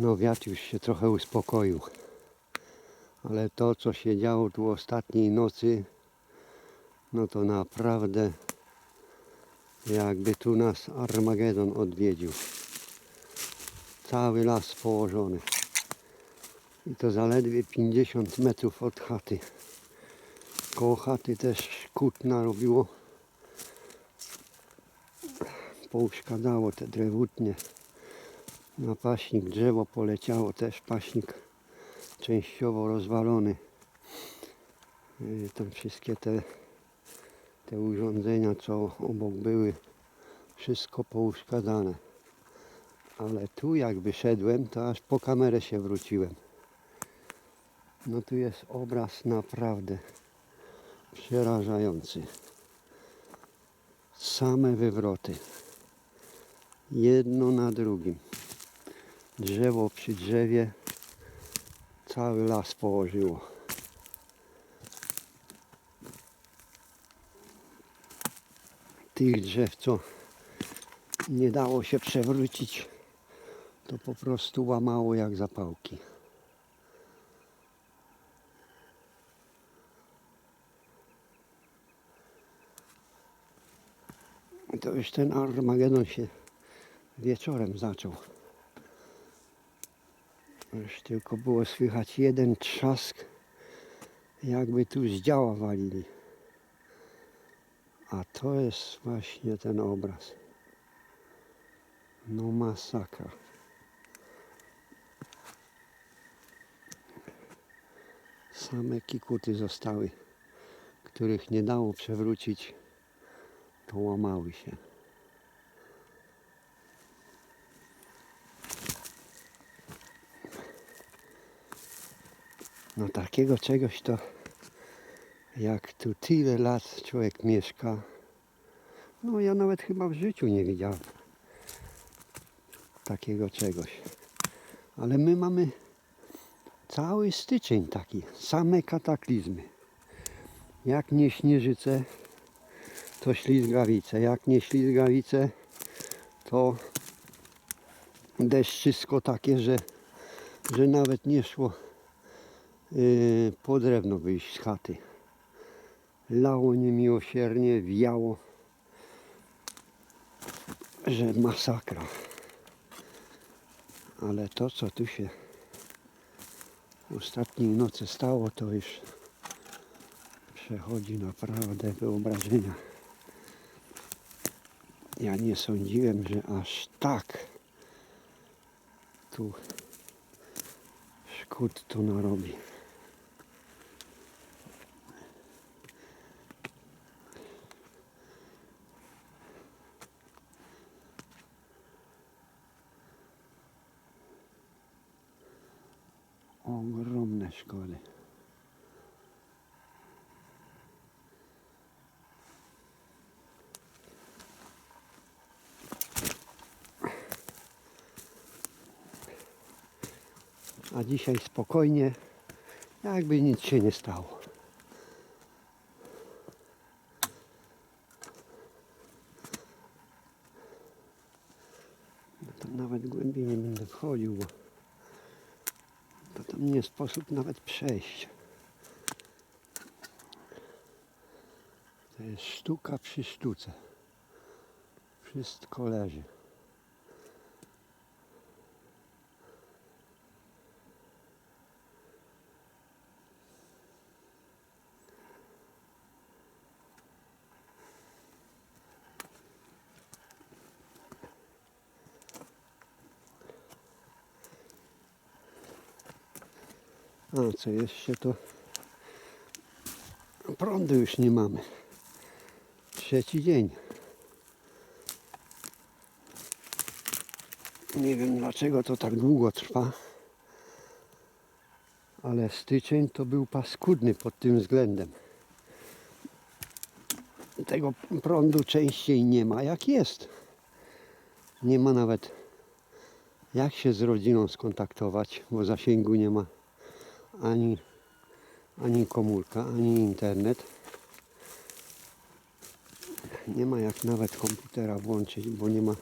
No wiatr już się trochę uspokoił. Ale to co się działo tu ostatniej nocy, no to naprawdę jakby tu nas Armagedon odwiedził. Cały las położony. I to zaledwie 50 metrów od chaty. Koło chaty też kut narobiło. Pouszkadzało te drewutnie. Na paśnik drzewo poleciało też paśnik częściowo rozwalony. Yy, Tam wszystkie te, te urządzenia co obok były wszystko pouszkadzane. Ale tu jak wyszedłem to aż po kamerę się wróciłem. No tu jest obraz naprawdę przerażający. Same wywroty. Jedno na drugim. Drzewo przy drzewie cały las położyło. Tych drzew, co nie dało się przewrócić, to po prostu łamało jak zapałki. To już ten Armagedon się wieczorem zaczął. Już tylko było słychać jeden trzask, jakby tu z działa walili. A to jest właśnie ten obraz. No masakra. Same kikuty zostały, których nie dało przewrócić, to łamały się. No takiego czegoś to jak tu tyle lat człowiek mieszka, no ja nawet chyba w życiu nie widziałem takiego czegoś. Ale my mamy cały styczeń taki, same kataklizmy. Jak nie śnieżyce, to ślizgawice. Jak nie ślizgawice, to deszczysko takie, że, że nawet nie szło po drewno wyjść z chaty. Lało niemiłosiernie, wiało, że masakra. Ale to, co tu się ostatniej nocy stało, to już przechodzi naprawdę wyobrażenia. Ja nie sądziłem, że aż tak tu szkód tu narobi. A dzisiaj spokojnie, jakby nic się nie stało. Tam nawet głębiej nie będę wchodził, bo to tam nie sposób nawet przejść. To jest sztuka przy sztuce. Wszystko leży. A co jeszcze to prądu już nie mamy. Trzeci dzień. Nie wiem dlaczego to tak długo trwa. Ale styczeń to był paskudny pod tym względem. Tego prądu częściej nie ma jak jest. Nie ma nawet jak się z rodziną skontaktować, bo zasięgu nie ma ani, ani komórka, ani internet. Nie ma jak nawet komputera włączyć, bo nie ma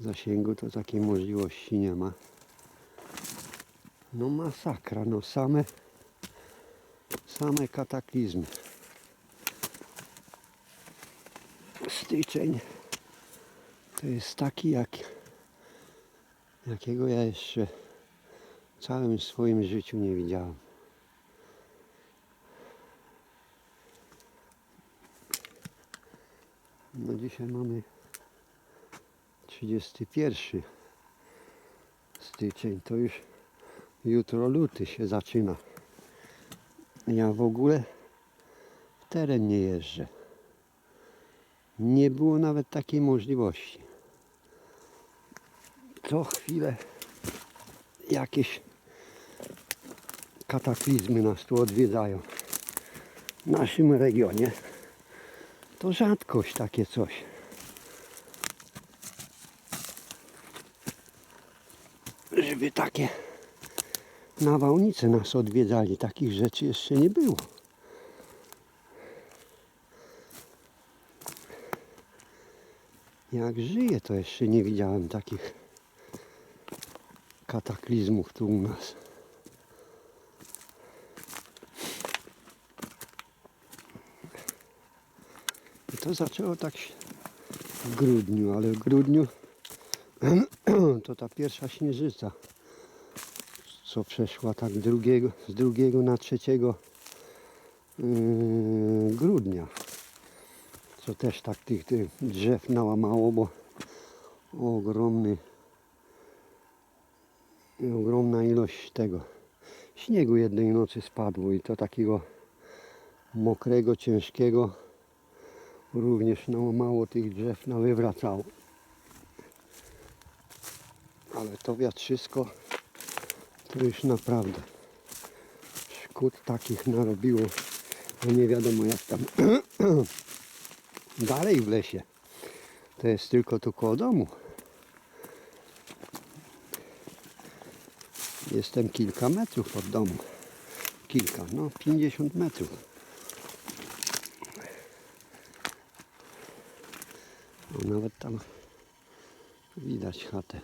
zasięgu, to takiej możliwości nie ma. No masakra, no same, same kataklizmy. Styczeń to jest taki, jak, jakiego ja jeszcze całym swoim życiu nie widziałem. No dzisiaj mamy 31 styczeń, to już jutro luty się zaczyna. Ja w ogóle w teren nie jeżdżę. Nie było nawet takiej możliwości. Co chwilę jakieś kataklizmy nas tu odwiedzają. W naszym regionie to rzadkość takie coś. Żeby takie nawałnice nas odwiedzali, takich rzeczy jeszcze nie było. Jak żyję, to jeszcze nie widziałem takich kataklizmów tu u nas. To zaczęło tak się w grudniu, ale w grudniu to ta pierwsza śnieżyca, co przeszła tak drugiego, z drugiego na trzeciego yy, grudnia. Co też tak tych, tych drzew nałamało, bo ogromny ogromna ilość tego śniegu jednej nocy spadło i to takiego mokrego, ciężkiego również nałamało tych drzew nawywracało. Ale to wiatrzysko to już naprawdę szkód takich narobiło, że nie wiadomo jak tam dalej w lesie. To jest tylko tu koło domu. Jestem kilka metrów od domu. Kilka, no 50 metrów. No, nawet tam widać chatę.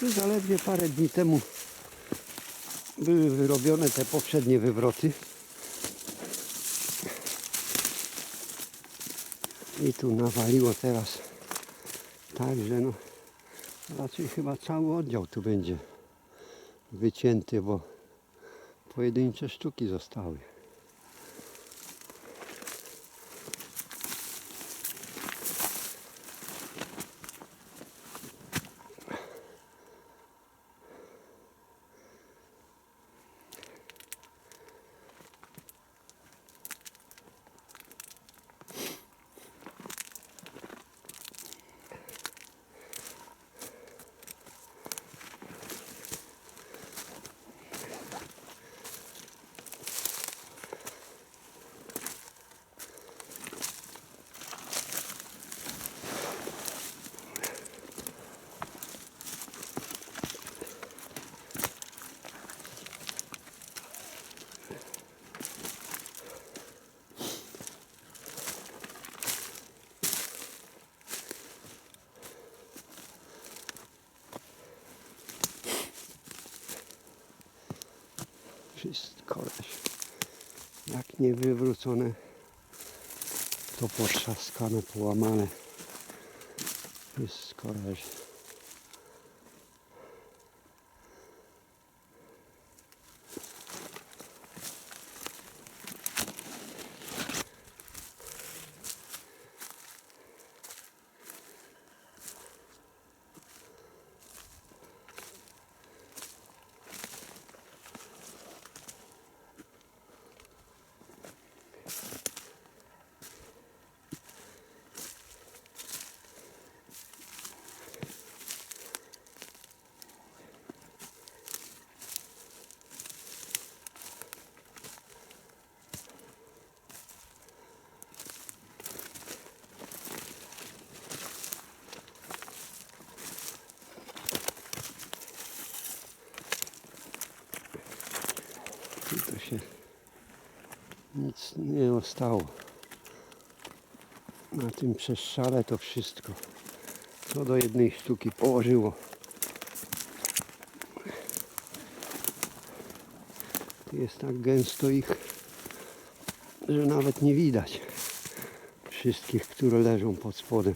Tu zaledwie parę dni temu były wyrobione te poprzednie wywroty. I tu nawaliło teraz tak, że no raczej chyba cały oddział tu będzie wycięty, bo pojedyncze sztuki zostały. Wszystko leś. Jak nie wywrócone, to potrzaskane, połamane. Wszystko leży. Nic nie zostało. Na tym przeszczale to wszystko. Co do jednej sztuki położyło. Jest tak gęsto ich, że nawet nie widać wszystkich, które leżą pod spodem.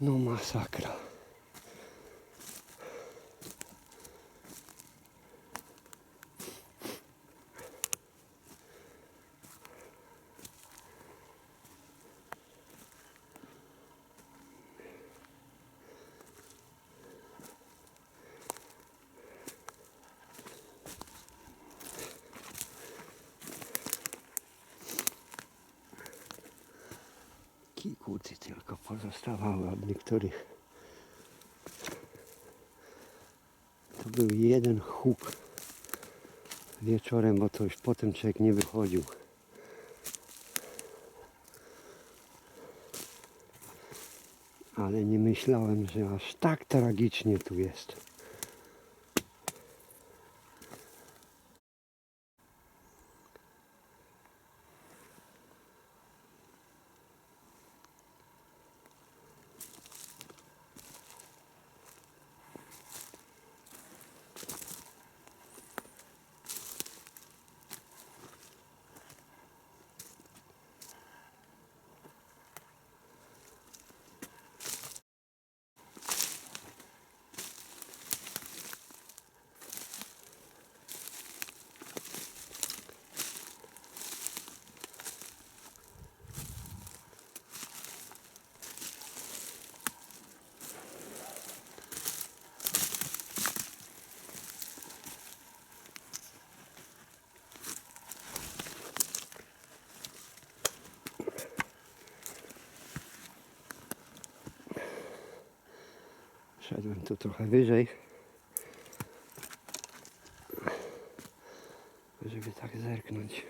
No masakra. Kikuty tylko pozostawały od niektórych. To był jeden huk wieczorem, bo to już potem człowiek nie wychodził. Ale nie myślałem, że aż tak tragicznie tu jest. Szedłem tu trochę wyżej. Żeby tak zerknąć.